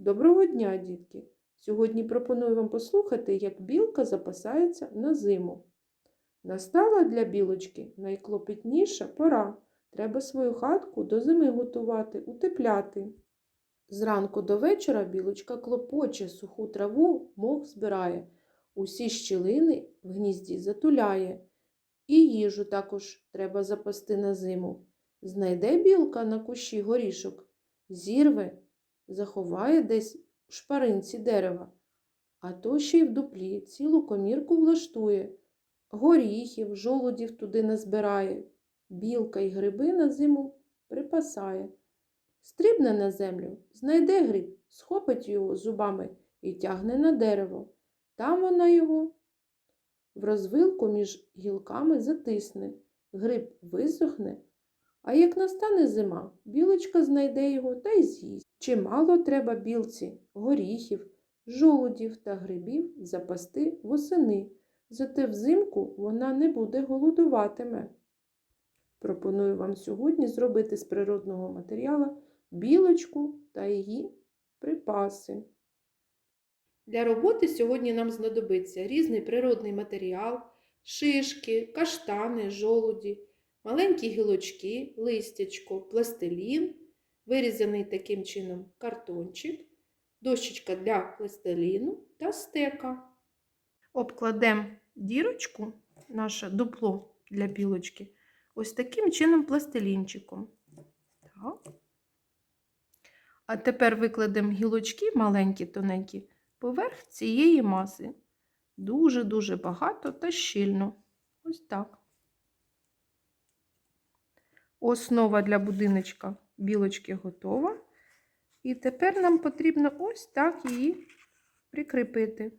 Доброго дня, дітки! Сьогодні пропоную вам послухати, як білка запасається на зиму. Настала для білочки найклопітніша пора. Треба свою хатку до зими готувати, утепляти. Зранку до вечора білочка клопоче, суху траву мох збирає, усі щілини в гнізді затуляє. І їжу також треба запасти на зиму. Знайде білка на кущі горішок, зірве, заховає десь у шпаринці дерева, а то ще й в дуплі цілу комірку влаштує, горіхів, жолудів туди назбирає, білка й гриби на зиму припасає. Стрибне на землю, знайде гриб, схопить його зубами і тягне на дерево. Там вона його в розвилку між гілками затисне, гриб висохне, а як настане зима, білочка знайде його та й з'їсть. Чимало треба білці, горіхів, жолудів та грибів запасти восени, зате взимку вона не буде голодуватиме. Пропоную вам сьогодні зробити з природного матеріалу білочку та її припаси. Для роботи сьогодні нам знадобиться різний природний матеріал, шишки, каштани, жолуді, маленькі гілочки, листячко, пластилін, вирізаний таким чином картончик, дощечка для пластиліну та стека. Обкладемо дірочку, наше дупло для білочки, ось таким чином пластилінчиком. Так. А тепер викладемо гілочки маленькі, тоненькі, поверх цієї маси. Дуже-дуже багато та щільно. Ось так. Основа для будиночка білочки готова. І тепер нам потрібно ось так її прикріпити.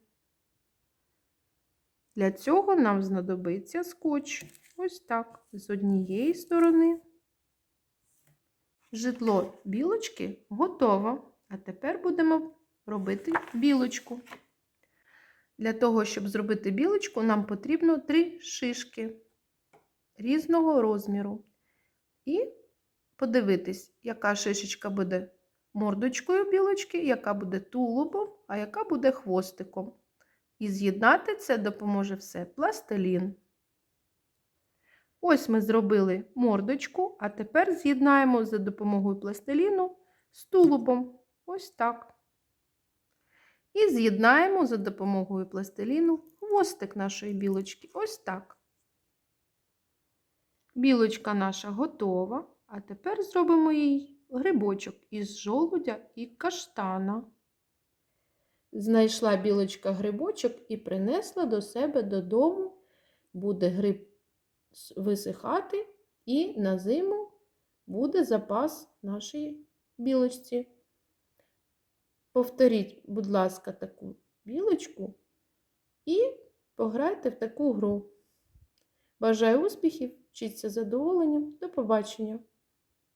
Для цього нам знадобиться скотч. Ось так, з однієї сторони. Житло білочки готово. А тепер будемо робити білочку. Для того, щоб зробити білочку, нам потрібно три шишки різного розміру. І подивитись, яка шишечка буде мордочкою білочки, яка буде тулубом, а яка буде хвостиком. І з'єднати це допоможе все пластилін. Ось ми зробили мордочку, а тепер з'єднаємо за допомогою пластиліну з тулубом. Ось так. І з'єднаємо за допомогою пластиліну хвостик нашої білочки. Ось так. Білочка наша готова, а тепер зробимо їй грибочок із жолудя і каштана. Знайшла білочка грибочок і принесла до себе додому. Буде гриб висихати, і на зиму буде запас нашої білочці. Повторіть, будь ласка, таку білочку і пограйте в таку гру. Бажаю успіхів, вчіться задоволенням. До побачення!